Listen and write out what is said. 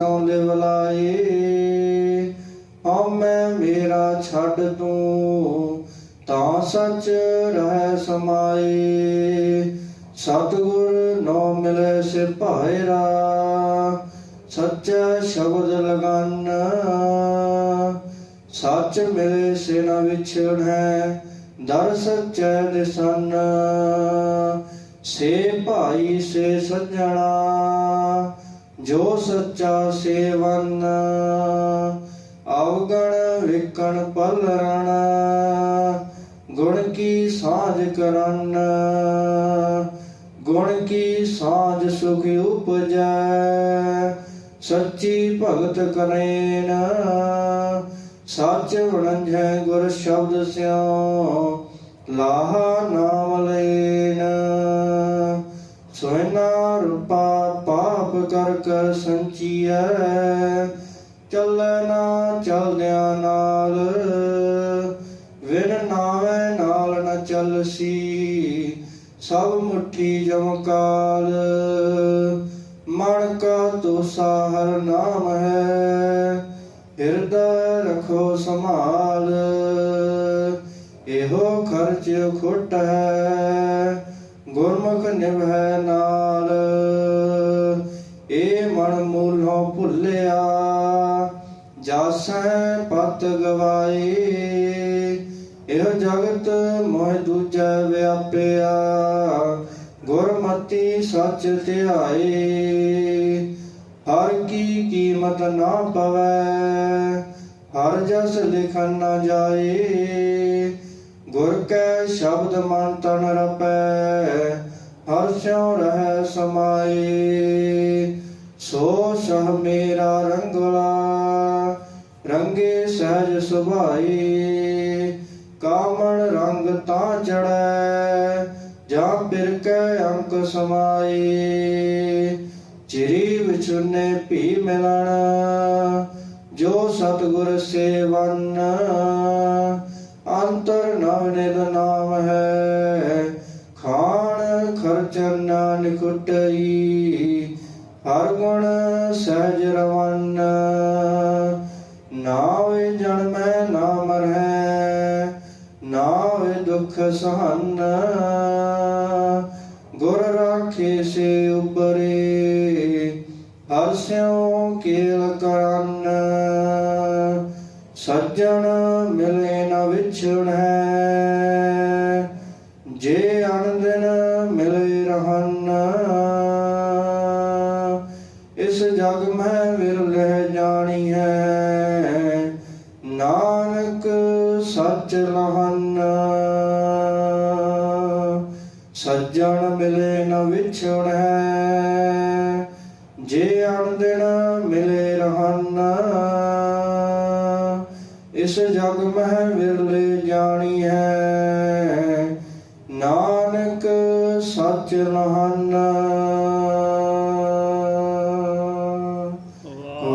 ਕਿਉ ਲਿਵਲਾਏ ਹਉਮੈ ਮੇਰਾ ਛੱਡ ਤੂੰ, ਤਾਂ ਸੱਚ ਰਹਿ ਸਮਾਏ। ਸਤਿਗੁਰ ਨੋ ਮਿਲੇ ਸਿਰ ਭਾਇਰਾ, ਸੱਚਾ ਸ਼ਬਦ ਲਗਨ। ਸੱਚ ਮਿਲੇ ਸੇ ਨ ਵਿਛੜੈ, ਦਰ ਸੱਚੈ ਦਿਸਨ। ਸੇ ਭਾਈ ਸੇ ਸੱਜਣਾ ਜੋ ਸੱਚਾ ਸੇਵਨ, ਅਵਗਣ ਵਿਕਣ ਪਲਰਣ, ਗੁਣ ਕੀ ਸਾਝ ਕਰਨ, ਗੁਣ ਕੀ ਸਾਝ ਸੁਖ ਉਪਜੈ, ਸੱਚੀ ਭਗਤ ਕਰੇਨ ਸੱਚ ਵਣੰਝੈ ਗੁਰ ਸ਼ਬਦ ਸਿਓ ਲਾਹਾ ਨਾਮ ਲੈਨ। ਕਰ ਕਰ ਸੰਚੀਐ, ਚੱਲੈ ਨਾ ਚਲਦਿਆਂ ਨਾਲ। ਵਿਨ ਨਾਵੇਂ ਨਾਲ ਨ ਚੱਲਸੀ, ਸਭ ਮੁਠੀ ਜਮਕਾਲ ਮਨ ਕਾ ਤੋਸਾ ਹਰ ਨਾਮ ਹੈ, ਹਿਰਦੈ ਰਖੋ ਸੰਭਾਲ। ਇਹੋ ਖਰਚ ਖੁੱਟ ਹੈ, ਗੁਰਮੁਖ ਨਿਭੈ ਨਾਲ। ਮਨ ਮੂਲੋਂ ਭੁੱਲਿਆ, ਜਾਸੈ ਪਤ ਗਵਾਏ। ਇਹ ਜਗਤ ਮੋਹ ਦੂਜਾ ਵਿਆਪਿਆ, ਗੁਰਮਤੀ ਸੱਚ ਧਿਆਏ। ਹਰ ਕੀ ਕੀਮਤ ਨਾ ਪਵੈ, ਹਰ ਜਸ ਲਿਖਨ ਨਾ ਜਾਏ। ਗੁਰ ਕੈ ਸ਼ਬਦ ਮਨ ਤਨ ਰਪੈ, ਹਰ ਸਿਉ ਰਹਿ ਸਮਾਏ। ਸੋ ਸਹ ਮੇਰਾ ਰੰਗਲਾ ਰੰਗੇ ਸਹਿਜ ਸੁਭਾਈ। ਕਾਮਣ ਰੰਗ ਤਾਂ ਚੜੈ ਜਾਂ ਪਿਰ ਕੈ ਅੰਕ ਸਮਾਏ ਚਿਰੀ ਵਿਚੁਨੇ ਭੀ ਮਿਲਣ, ਜੋ ਸਤਿਗੁਰ ਸੇਵਨ। ਅੰਤਰ ਨਵ ਨਿਦ ਨਾਮ ਹੈ, ਖਾਣ ਖਰਚਨ ਨਾਨਕ ਕੁਟਈ ਹਰ ਗੁਣ ਸਹਿਜ ਰਵਨ ਨਾਵੇ ਜਨਮੈ ਨਾ ਮਰੈ ਨਾਵੇ ਦੁਖ ਸਹਨ। ਗੁਰ ਰਾਖੇ ਸੇ ਉਪਰੇ, ਹਰ ਸਿਉ ਕੇਲ ਕਰਨ। ਸੱਜਣ ਮਿਲੇ ਨ ਵਿਛੜੈ ਜਗ ਮੈਂ ਵਿਰਲੇ ਜਾਣੀ ਹੈ ਨਾਨਕ ਸੱਚ ਲਹਨ ਸੱਜਣ ਮਿਲੇ ਨ ਵਿਛੜੈ ਜੇ ਅਣਦਿਣ ਮਿਲੇ ਰਹਨ। ਇਸ ਜਗ ਮਹਿ ਵਿਰਲੇ ਜਾਣੀ ਹੈ ਨਾਨਕ ਸੱਚ ਲਹਨ